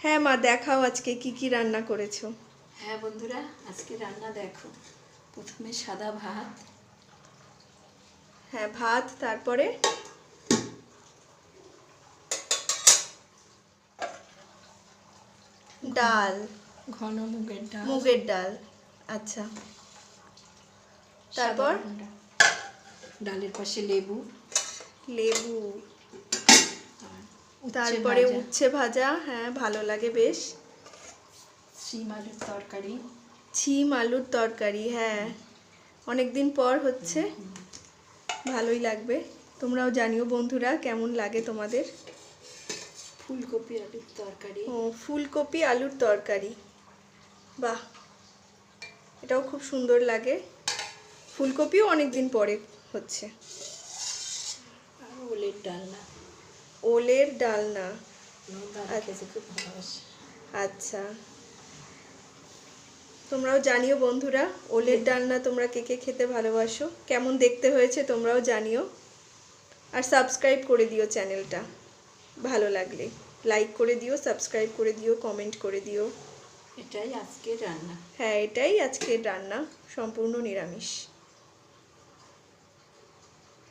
হ্যাঁ মা দেখাও আজকে কি কি রান্না করেছ। হ্যাঁ বন্ধুরা আজকে রান্না দেখো। প্রথমে সাদা ভাত। হ্যাঁ ভাত তারপরে? ডাল। ঘন মুগের ডাল। মুগের ডাল আচ্ছা। তারপর? ডালের পাশে লেবু। লেবু। তারপরে উচ্ছে ভাজা হ্যাঁ ভালো লাগে বেশ। শিম আলুর তরকারি। ছিম আলুর তরকারি হ্যাঁ। অনেক দিন পর হচ্ছে। ভালোই লাগবে। তোমরাও জানিও বন্ধুরা কেমন লাগে তোমাদের। ফুলকপি আলুর তরকারি। ও ফুলকপি আলুর তরকারি। বাহ! এটাও খুব সুন্দর লাগে। ফুলকপিও অনেক দিন পরে হচ্ছে। আর ওলের ডালনা। ওলের ডালনা। আচ্ছা। আচ্ছা। তোমরাও জানিও বন্ধুরা ওলের ডালনা তোমরা কে কে খেতে ভালোবাসো? কেমন দেখতে হয়েছে তোমরাও জানিও। আর সাবস্ক্রাইব করে দিও চ্যানেলটা ভালো লাগলে। লাইক করে দিও সাবস্ক্রাইব করে দিও কমেন্ট করে দিও। এটাই আজকের রান্না। হ্যাঁ এটাই আজকের রান্না সম্পূর্ণ নিরামিষ।